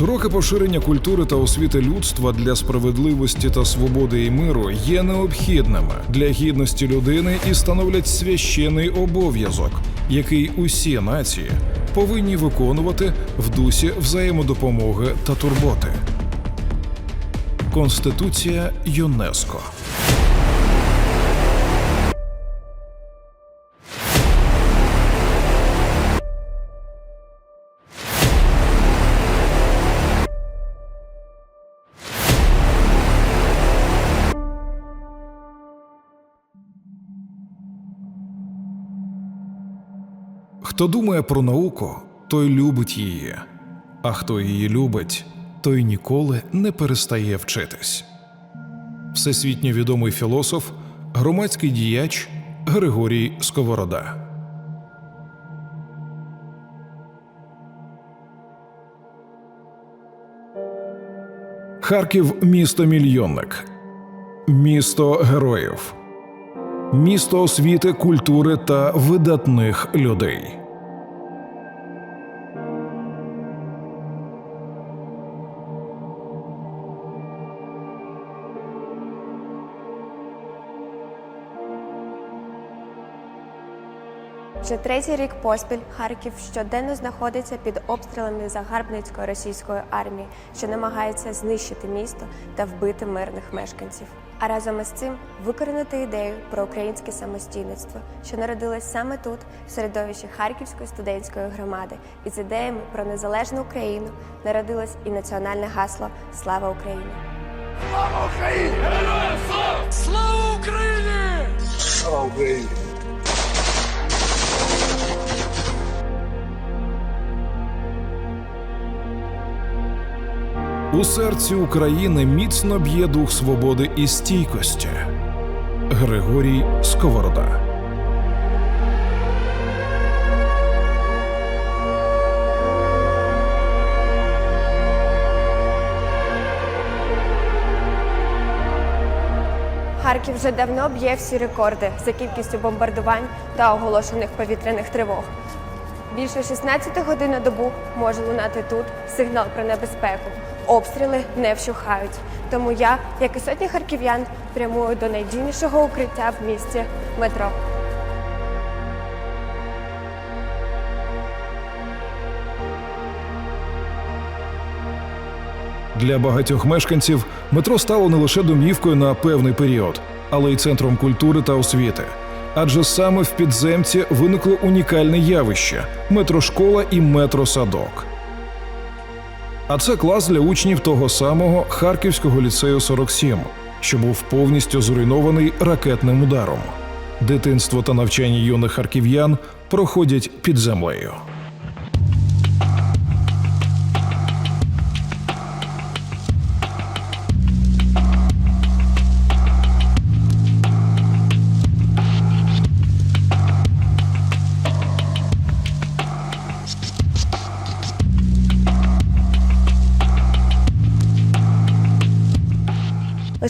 Широке поширення культури та освіти людства для справедливості та свободи і миру є необхідними для гідності людини і становлять священий обов'язок, який усі нації повинні виконувати в дусі взаємодопомоги та турботи. Конституція ЮНЕСКО. Хто думає про науку, той любить її, а хто її любить, той ніколи не перестає вчитись. Всесвітньо відомий філософ, громадський діяч Григорій Сковорода. Харків місто мільйонник, місто героїв, місто освіти, культури та видатних людей. Вже третій рік поспіль Харків щоденно знаходиться під обстрілами загарбницької російської армії, що намагається знищити місто та вбити мирних мешканців. А разом із цим викоренити ідею про українське самостійництво, що народилось саме тут, в середовищі Харківської студентської громади, і з ідеями про незалежну Україну народилось і національне гасло Слава Україні. Слава Україні! Слава Україні! У серці України міцно б'є дух свободи і стійкості. Григорій Сковорода. Харків вже давно б'є всі рекорди за кількістю бомбардувань та оголошених повітряних тривог. Більше 16 годин на добу може лунати тут сигнал про небезпеку. Обстріли не вщухають. Тому я, як і сотні харків'ян, прямую до найдійнішого укриття в місті метро. Для багатьох мешканців метро стало не лише домівкою на певний період, але й центром культури та освіти. Адже саме в підземці виникло унікальне явище метрошкола і метросадок. А це клас для учнів того самого Харківського ліцею 47, що був повністю зруйнований ракетним ударом. Дитинство та навчання юних харків'ян проходять під землею.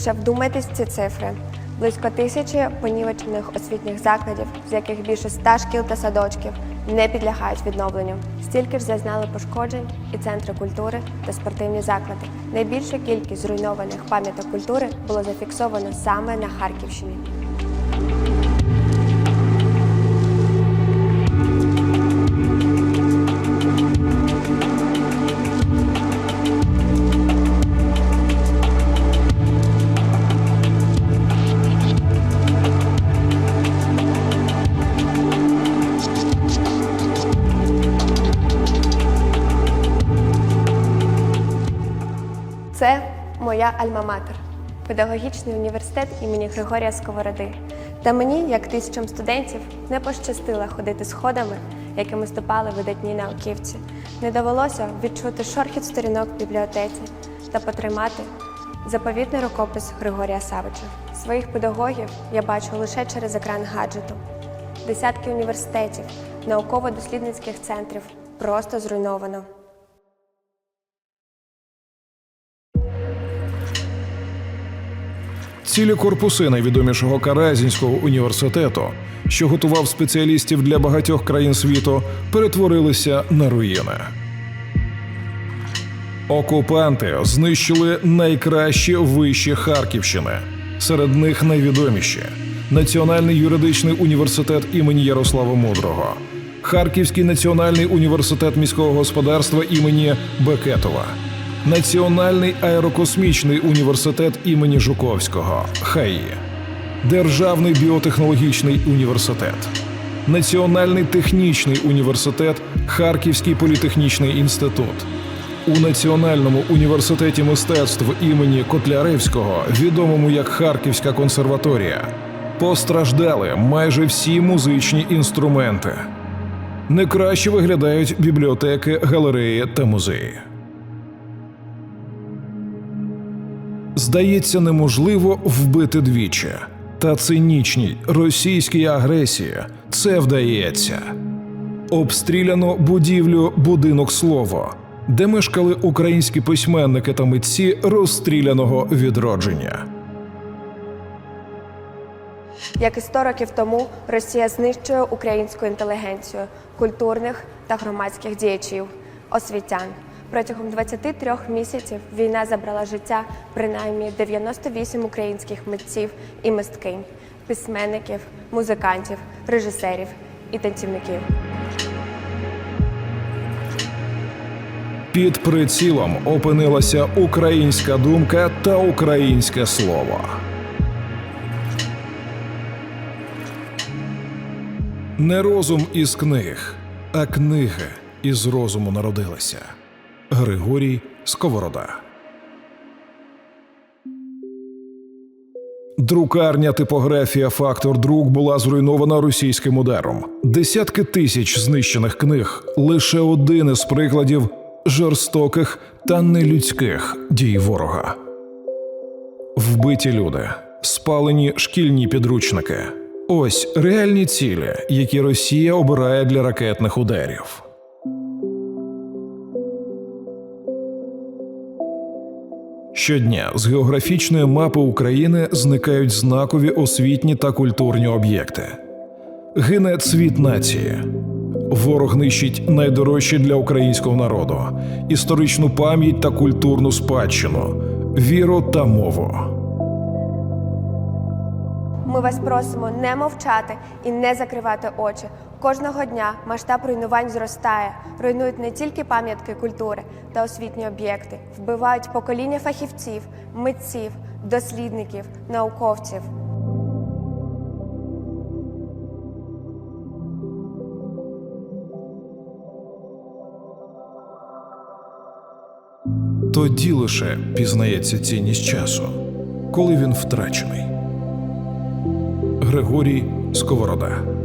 Лише вдумайтесь в ці цифри. Близько тисячі понівечених освітніх закладів, з яких більше ста шкіл та садочків не підлягають відновленню. Стільки ж зазнали пошкоджень і центри культури та спортивні заклади. Найбільша кількість зруйнованих пам'яток культури було зафіксовано саме на Харківщині. Моя альма-матер, педагогічний університет імені Григорія Сковороди. Та мені, як тисячам студентів, не пощастило ходити сходами, якими ступали видатні науківці. Не довелося відчути шорхіт сторінок в бібліотеці та потримати заповітний рукопис Григорія Савича. Своїх педагогів я бачу лише через екран гаджету. Десятки університетів, науково-дослідницьких центрів просто зруйновано. Цілі корпуси найвідомішого Каразінського університету, що готував спеціалістів для багатьох країн світу, перетворилися на руїни. Окупанти знищили найкращі виші Харківщини. Серед них найвідоміші Національний юридичний університет імені Ярослава Мудрого, Харківський національний університет міського господарства імені Бекетова, Національний аерокосмічний університет імені Жуковського ХАІ, Державний біотехнологічний університет, Національний технічний університет, Харківський політехнічний інститут. У Національному університеті мистецтв імені Котляревського, відомому як Харківська консерваторія, постраждали майже всі музичні інструменти. Не краще виглядають бібліотеки, галереї та музеї. Здається, неможливо вбити двічі. Та цинічній російській агресії це вдається. Обстріляно будівлю будинок слово, де мешкали українські письменники та митці розстріляного відродження. Як і 100 років тому Росія знищує українську інтелігенцію, культурних та громадських діячів, освітян. Протягом 23 місяців війна забрала життя принаймні 98 українських митців і мисткинь, письменників, музикантів, режисерів і танцівників. Під прицілом опинилася українська думка та українське слово. Не розум із книг, а книги із розуму народилися. Григорій Сковорода. Друкарня типографія Фактор Друк була зруйнована російським ударом. Десятки тисяч знищених книг лише один із прикладів жорстоких та нелюдських дій ворога. Вбиті люди, спалені шкільні підручники. Ось реальні цілі, які Росія обирає для ракетних ударів. Щодня з географічної мапи України зникають знакові освітні та культурні об'єкти. Гине цвіт нації. Ворог нищить найдорожче для українського народу історичну пам'ять та культурну спадщину, віру та мову. Ми вас просимо не мовчати і не закривати очі. Кожного дня масштаб руйнувань зростає, руйнують не тільки пам'ятки культури та освітні об'єкти, вбивають покоління фахівців, митців, дослідників, науковців. Тоді лише пізнається цінність часу, коли він втрачений. Григорій Сковорода